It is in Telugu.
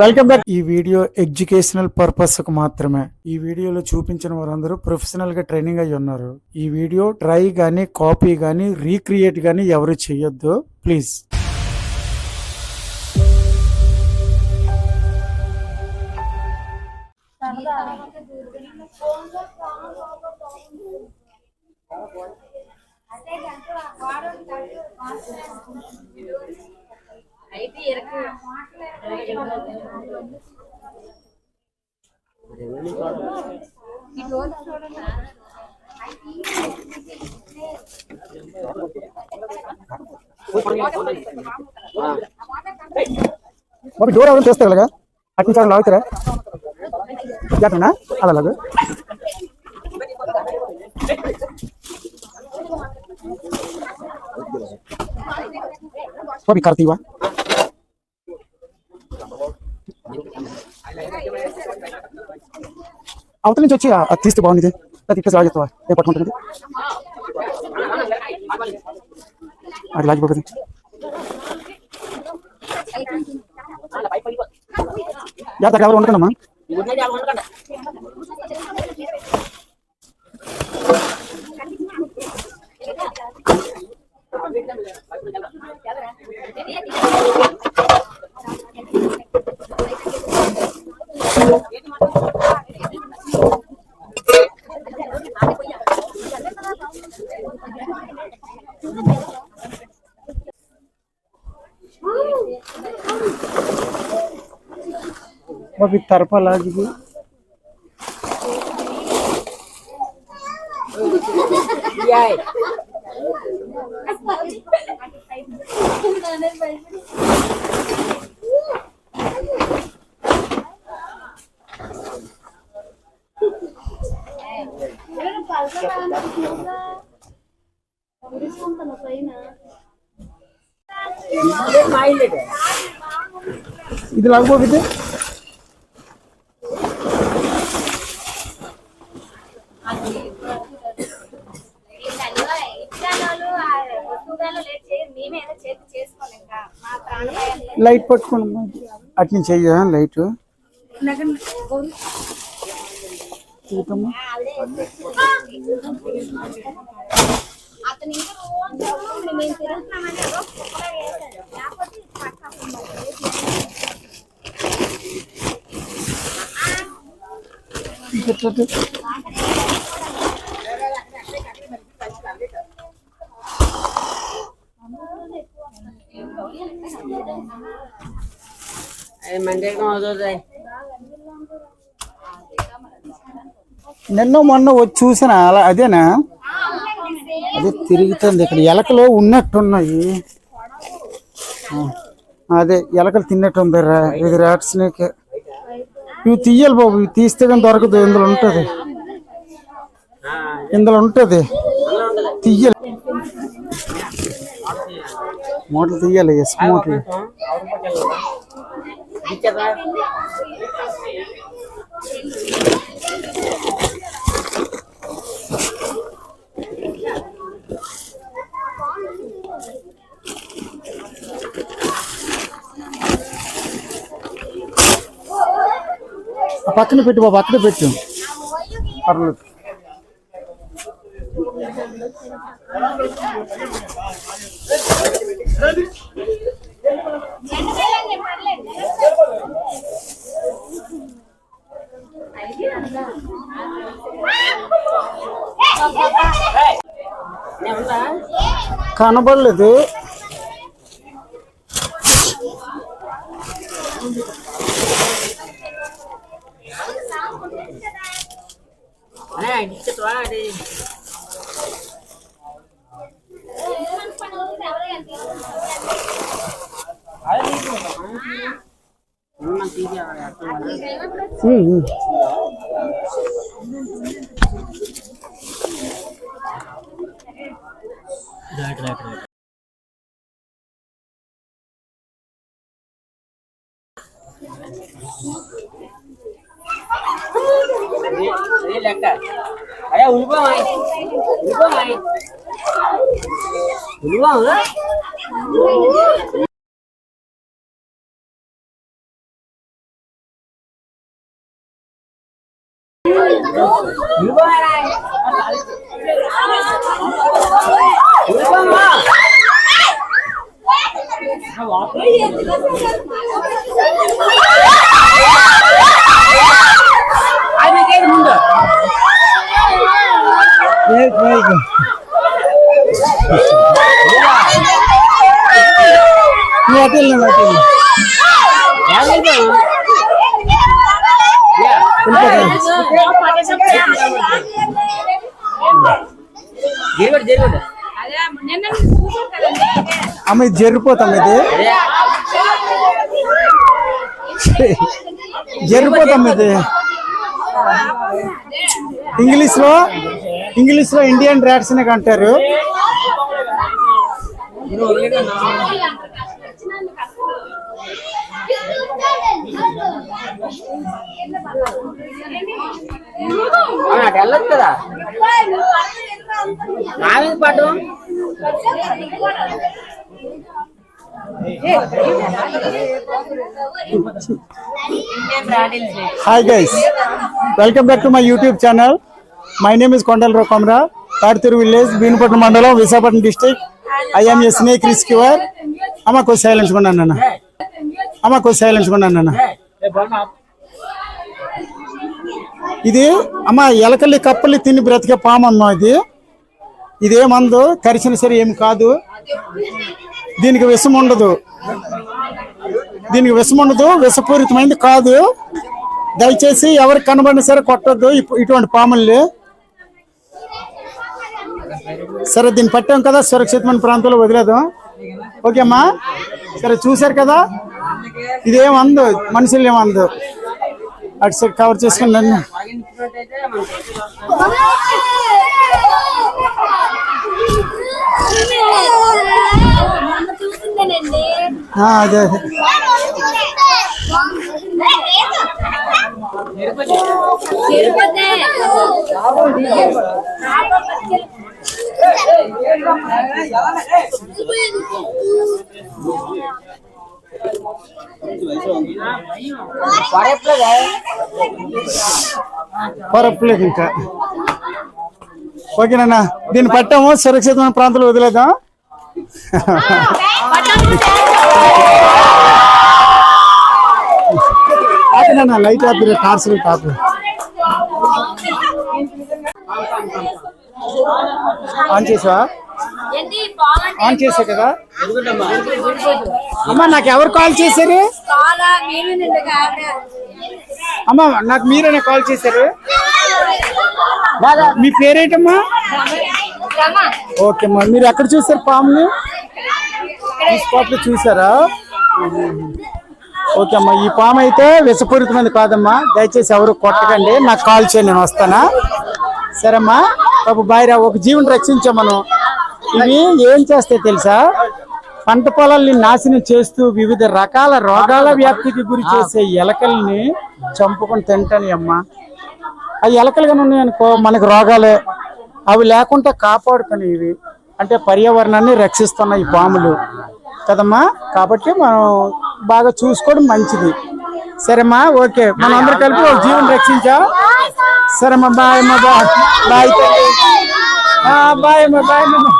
వెల్కమ్ బ్యాక్ ఈ వీడియో ఎడ్యుకేషనల్ పర్పస్కు మాత్రమే. ఈ వీడియోలో చూపించిన వారందరూ ప్రొఫెషనల్గా ట్రైనింగ్ అయి ఉన్నారు. ఈ వీడియో ట్రై గానీ కాపీ గానీ రీక్రియేట్ గానీ ఎవరు చెయ్యొద్దు ప్లీజ్ బాబు డోర్ ఎవరైనా చేస్తారు అలాగా అటు నుంచి లాగుతారా? జాతనా అలా లాగు. బాబు కర తీవా అవతల నుంచి వచ్చి అది తీస్తే బాగుంది అది ఇక్కడ లాగెత్తావా ఏం పట్టుకుంటుంది అది లాగిపోతుంది జాతర ఎవరు ఉండకమ్మా బాబు తరప లాగి ఇది లాగబోతుంది లైట్ పట్టుకోండి అటు నుంచి అయ్యా లైట్. చూడమ్మా. అతను ఇంకా రోజు మేము తిరుగుతున్నామని లేకపోతే నిన్న మొన్న వచ్చి చూసిన అలా అదేనా? అదే తిరుగుతుంది ఇక్కడ. ఎలకలు ఉన్నట్టున్నాయి. అదే ఎలకలు తిన్నట్టుంది రా. ఇది రాట్ స్నేక్ ఇవి తీయాలి బాబు. ఇవి తీస్తే కానీ దొరకదు. ఇందులో ఉంటుంది. ఇందులో ఉంటుంది. తీయాలి. మూటలు తీయాలి. ఎస్ మూటలు పక్కన పెట్టు బాబు అక్కడ పెట్టు. పర్లేదు. కనబడలేదు. ఉమ్, ఉమ్. ఇది లెక్క అయ్యా ఉలిపోమాయి ఉలిపోమాయి ఉలిపోమా అది అమ్మ ఇది జరిపోతాం ఇది. జరిపోతాం ఇది. ఇంగ్లీష్లో ఇంగ్లీష్లో ఇండియన్ ర్యాట్స్ అని అంటారు అటు కదా hi guys welcome back to my YouTube channel my name is Kondalarao Komara Tadituru village భీనపట్నం మండలం Visakhapatnam district I'm a snake rescuer అమ్మ కొంచెం సైలెన్స్ కొన్నాను అన్న అమ్మ కొంచెం సైలెన్స్ కొన్నాను అన్న ఇది అమ్మ ఎలకల్లి కప్పల్లి తిని బ్రతికే పాము అమ్మ ఇది ఇదే మందు కరిచిన సరే ఏమి కాదు దీనికి విషం ఉండదు దీనికి విషం ఉండదు విషపూరితమైంది కాదు దయచేసి ఎవరికి కనబడినా సరే కొట్టద్దు ఇటువంటి పాముల్ని సరే దీన్ని పట్టాం కదా సురక్షితమైన ప్రాంతంలో వదిలేదాం ఓకే అమ్మా సరే చూశారు కదా? ఇదేమందు మనుషులు ఏమందు అటు సైడ్ కవర్ చేసుకుని నన్ను అదే అదే. తిరుపతి పడట్లేదా పొరపలేదు ఇంకా. ఓకేనన్నా దీన్ని పట్టాము సురక్షితమైన ప్రాంతంలో వదిలేద్దాం. ఆపినన్నా లైట్ ఆపి కార్స్ లైట్ ఆన్ చేసావా ఆన్ చేసా కదా? అమ్మా నాకు ఎవరు కాల్ చేశారు? అమ్మా నాకు మీరేనా కాల్ చేశారు? మీ పేరేంటమ్మా? ఓకే అమ్మా మీరు ఎక్కడ చూసారు పాముని? ఈ స్పాట్లో చూసారా ఓకే అమ్మా ఈ పాము అయితే విషపూరితమైనది కాదమ్మా. దయచేసి ఎవరు కొట్టకండి నాకు కాల్ చేయండి నేను వస్తానా? సరేమ్మా. పాప భార్య ఒక జీవిని రక్షించాం మనం. ఇవి ఏం చేస్తాయి తెలుసా? పంట పొలాల్ని నాశనం చేస్తూ వివిధ రకాల రోగాల వ్యాప్తికి గురి చేసే ఎలకల్ని చంపుకొని తింటాను అమ్మా ఆ ఎలకలు కానీ ఉన్నాయనుకో మనకు రోగాలే. అవి లేకుండా కాపాడుతాయి ఇవి. అంటే పర్యావరణాన్ని రక్షిస్తున్నాయి ఈ పాములు. కదమ్మా? కాబట్టి మనం బాగా చూసుకోవడం మంచిది. సరేమ్మా? ఓకే. మనం అందరం కలిపి ఒక జీవనం రక్షించా సరేమ్మా బాయ్ అమ్మా బాయ్ బాయ్ బాయ్ అమ్మా బాయ్ అమ్మా